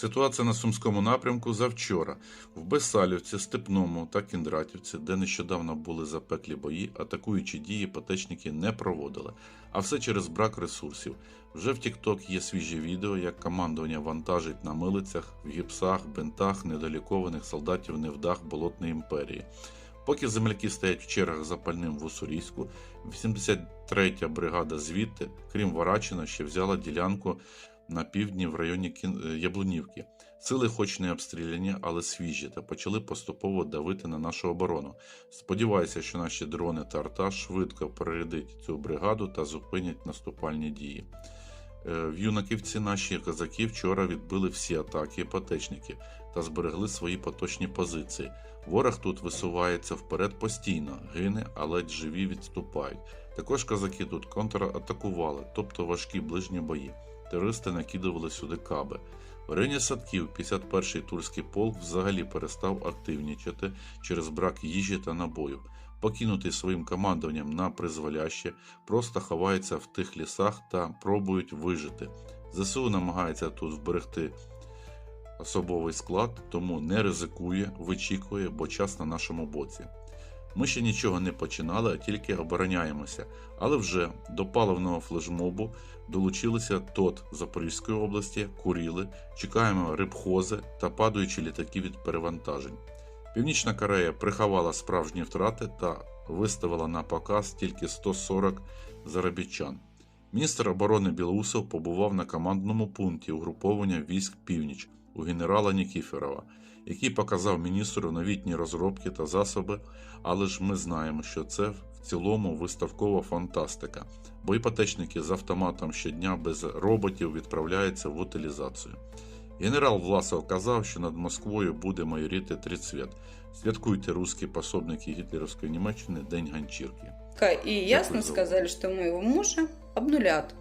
Ситуація на Сумському напрямку завчора. В Бесалівці, Степному та Кіндратівці, де нещодавно були запеклі бої, атакуючі дії потечники не проводили. А все через брак ресурсів. Вже в TikTok є свіжі відео, як командування вантажить на милицях, в гіпсах, бинтах недолікованих солдатів невдах Болотної імперії. Поки земляки стоять в чергах за пальним в Уссурійську, 83-я бригада звідти, крім Варачина, ще взяла ділянку на півдні в районі е, Яблунівки. Сили хоч не обстріляні, але свіжі, та почали поступово давити на нашу оборону. Сподіваюся, що наші дрони та арта швидко перерядить цю бригаду та зупинять наступальні дії. Е, В юнаківці наші козаки вчора відбили всі атаки потечників та зберегли свої поточні позиції. Ворог тут висувається вперед постійно, гине, але живі відступають. Також козаки тут контратакували, тобто важкі ближні бої. Терористи накидували сюди каби. В районі садків 51-й турський полк взагалі перестав активнічати через брак їжі та набоїв. Покинутий своїм командуванням на призволяще, просто ховаються в тих лісах та пробують вижити. ЗСУ намагається тут вберегти особовий склад, тому не ризикує, вичікує, бо час на нашому боці. Ми ще нічого не починали, а тільки обороняємося. Але вже до паливного флешмобу долучилися ТОТ Запорізької області, Куріли, чекаємо рибхози та падаючі літаки від перевантажень. Північна Корея приховала справжні втрати та виставила на показ тільки 140 заробітчан. Міністр оборони Білоусов побував на командному пункті угруповання військ Північ у генерала Нікіферова, який показав міністру новітні розробки та засоби, але ж ми знаємо, що це в цілому виставкова фантастика, бо іпотечники з автоматом щодня без роботів відправляються в утилізацію. Генерал Власов казав, що над Москвою буде майоріти трицвіт. Святкуйте русські пособники гітлерівської Німеччини День ганчірки. И ясно за сказали, что мы его мужа обнулят.